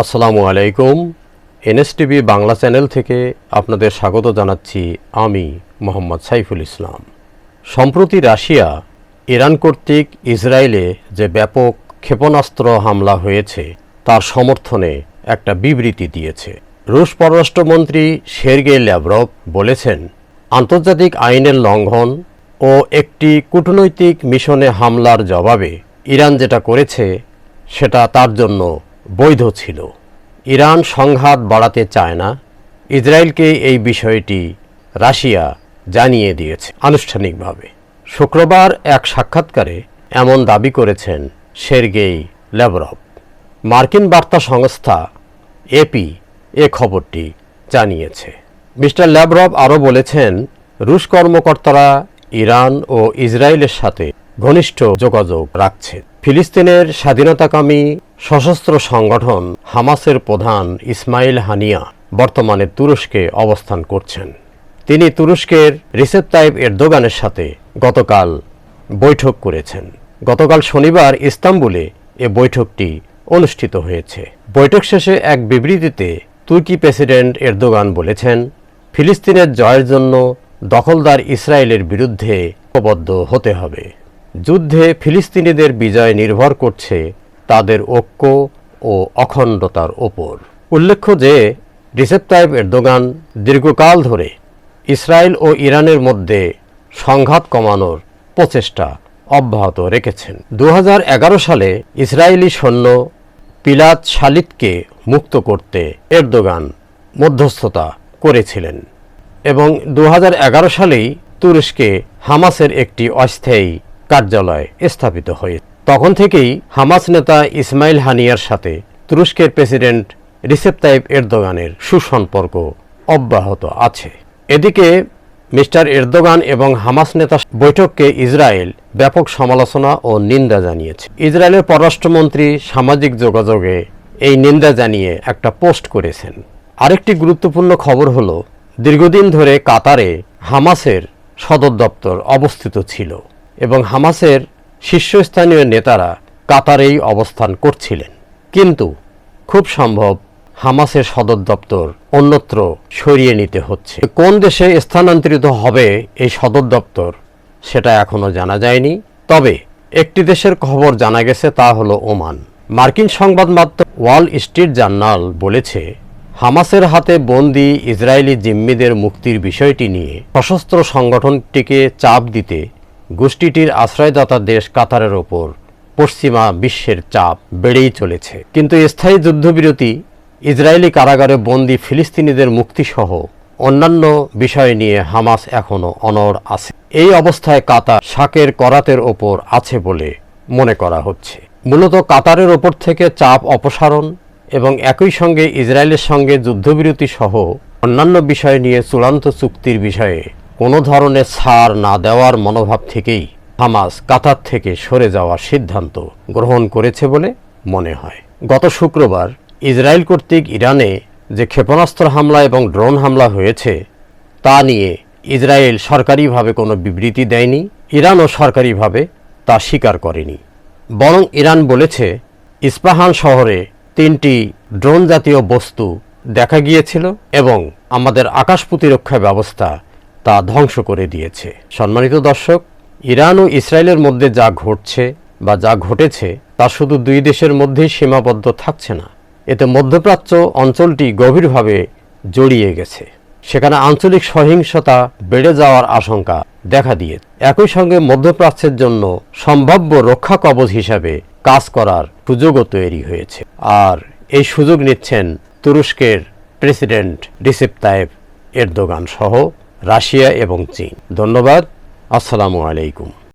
আসসালামু আলাইকুম। এনএসটিভি বাংলা চ্যানেল থেকে আপনাদের স্বাগত জানাচ্ছি আমি মোহাম্মদ সাইফুল ইসলাম। সম্প্রতি রাশিয়া ইরান কর্তৃক ইসরায়েলে যে ব্যাপক ক্ষেপণাস্ত্র হামলা হয়েছে, তার সমর্থনে একটা বিবৃতি দিয়েছে। রুশ পররাষ্ট্রমন্ত্রী সের্গে ল্যাভরভ বলেছেন, আন্তর্জাতিক আইনের লঙ্ঘন ও একটি কূটনৈতিক মিশনে হামলার জবাবে ইরান যেটা করেছে, সেটা তার জন্য বৈধ ছিল। ইরান সংঘাত বাড়াতে চায় না। ইসরায়েলকে এই বিষয়টি রাশিয়া জানিয়ে দিয়েছে আনুষ্ঠানিকভাবে। শুক্রবার এক সাক্ষাৎকারে এমন দাবি করেছেন সের্গেই ল্যাভরভ মার্কিন বার্তা সংস্থা এপি এ খবরটি জানিয়েছে। মিস্টার ল্যাভরভ আরও বলেছেন, রুশ কর্মকর্তারা ইরান ও ইসরায়েলের সাথে ঘনিষ্ঠ যোগাযোগ রাখছে। ফিলিস্তিনের স্বাধীনতাকামী সশস্ত্র সংগঠন হামাসের প্রধান ইসমাইল হানিয়া বর্তমানে তুরস্কে অবস্থান করছেন। তিনি তুরস্কের রিসেপ তাইব এরদোগানের সাথে গতকাল বৈঠক করেছেন। গতকাল শনিবার ইস্তাম্বুলে এ বৈঠকটি অনুষ্ঠিত হয়েছে। বৈঠক শেষে এক বিবৃতিতে তুর্কি প্রেসিডেন্ট এরদোগান বলেছেন, ফিলিস্তিনের জয়ের জন্য দখলদার ইসরায়েলের বিরুদ্ধে ঐক্যবদ্ধ হতে হবে। যুদ্ধে ফিলিস্তিনিদের বিজয় নির্ভর করছে তাদের ঐক্য ও অখণ্ডতার ওপর উল্লেখ্য যে, রিসেপ তাইব এরদোগান দীর্ঘকাল ধরে ইসরায়েল ও ইরানের মধ্যে সংঘাত কমানোর প্রচেষ্টা অব্যাহত রেখেছেন। দু হাজার এগারো সালে ইসরায়েলি সৈন্য পিলাত শালিতকে মুক্ত করতে এরদোগান মধ্যস্থতা করেছিলেন এবং দু হাজার এগারো সালেই তুরস্কে হামাসের একটি অস্থায়ী কার্যালয় স্থাপিত হয়ে। তখন থেকেই হামাস নেতা ইসমাইল হানিয়ার সাথে তুরস্কের প্রেসিডেন্ট রিসেপ তাইব এরদোগানের সুসম্পর্ক অব্যাহত আছে। এদিকে মিস্টার এরদোগান এবং হামাস নেতা বৈঠককে ইসরায়েল ব্যাপক সমালোচনা ও নিন্দা জানিয়েছে। ইসরায়েলের পররাষ্ট্রমন্ত্রী সামাজিক যোগাযোগে এই নিন্দা জানিয়ে একটা পোস্ট করেছেন। আরেকটি গুরুত্বপূর্ণ খবর হল, দীর্ঘদিন ধরে কাতারে হামাসের সদর দপ্তর অবস্থিত ছিল। এবং হামাসের শীর্ষস্থানীয় নেতারা কাতারেই অবস্থান করছিলেন। কিন্তু খুব সম্ভব হামাসের সদর দপ্তর অন্যত্র সরিয়ে নিতে হচ্ছে। কোন দেশে স্থানান্তরিত হবে এই সদর দপ্তর সেটা এখনও জানা যায়নি। তবে একটি দেশের খবর জানা গেছে তা হলো ওমান। মার্কিন সংবাদ মাধ্যম ওয়াল স্ট্রিট জার্নাল বলেছে, হামাসের হাতে বন্দি ইসরায়েলি জিম্মিদের মুক্তির বিষয়টি নিয়ে সশস্ত্র সংগঠনটিকে চাপ দিতে গোষ্ঠীটির আশ্রয়দাতা দেশ কাতারের ওপর। পশ্চিমা বিশ্বের চাপ বেড়েই চলেছে। কিন্তু স্থায়ী যুদ্ধবিরতি, ইসরায়েলি কারাগারে বন্দি ফিলিস্তিনিদের মুক্তিসহ অন্যান্য বিষয় নিয়ে হামাস এখনও অনড় আছে। এই অবস্থায় কাতার শাকের করাতের ওপর আছে বলে মনে করা হচ্ছে। মূলত কাতারের ওপর থেকে চাপ অপসারণ এবং একই সঙ্গে ইসরায়েলের সঙ্গে যুদ্ধবিরতি সহ অন্যান্য বিষয় নিয়ে চূড়ান্ত চুক্তির বিষয়ে কোনো ধরনের ছাড় না দেওয়ার মনোভাব থেকেই হামাস কাতার থেকে সরে যাওয়ার সিদ্ধান্ত গ্রহণ করেছে বলে মনে হয়। গত শুক্রবার ইসরায়েল কর্তৃক ইরানে যে ক্ষেপণাস্ত্র হামলা এবং ড্রোন হামলা হয়েছে, তা নিয়ে ইসরায়েল সরকারিভাবে কোনো বিবৃতি দেয়নি, ইরানও সরকারিভাবে তা স্বীকার করেনি। বরং ইরান বলেছে, ইস্পাহান শহরে তিনটি ড্রোন জাতীয় বস্তু দেখা গিয়েছিল এবং আমাদের আকাশ প্রতিরক্ষা ব্যবস্থা তা ধ্বংস করে দিয়েছে। সম্মানিত দর্শক, ইরান ও ইসরায়েলের মধ্যে যা ঘটছে বা যা ঘটেছে, তা শুধু দুই দেশের মধ্যেই সীমাবদ্ধ থাকছে না। এতে মধ্যপ্রাচ্য অঞ্চলটি গভীরভাবে জড়িয়ে গেছে। সেখানে আঞ্চলিক সহিংসতা বেড়ে যাওয়ার আশঙ্কা দেখা দিয়ে। একই সঙ্গে মধ্যপ্রাচ্যের জন্য সম্ভাব্য রক্ষা কবচ হিসাবে কাজ করার সুযোগও তৈরি হয়েছে। আর এই সুযোগ নিচ্ছেন তুরস্কের প্রেসিডেন্ট রিসেপ তায়েব এরদোগান সহ রাশিয়া এবং চীন। ধন্যবাদ। আসসালামু আলাইকুম।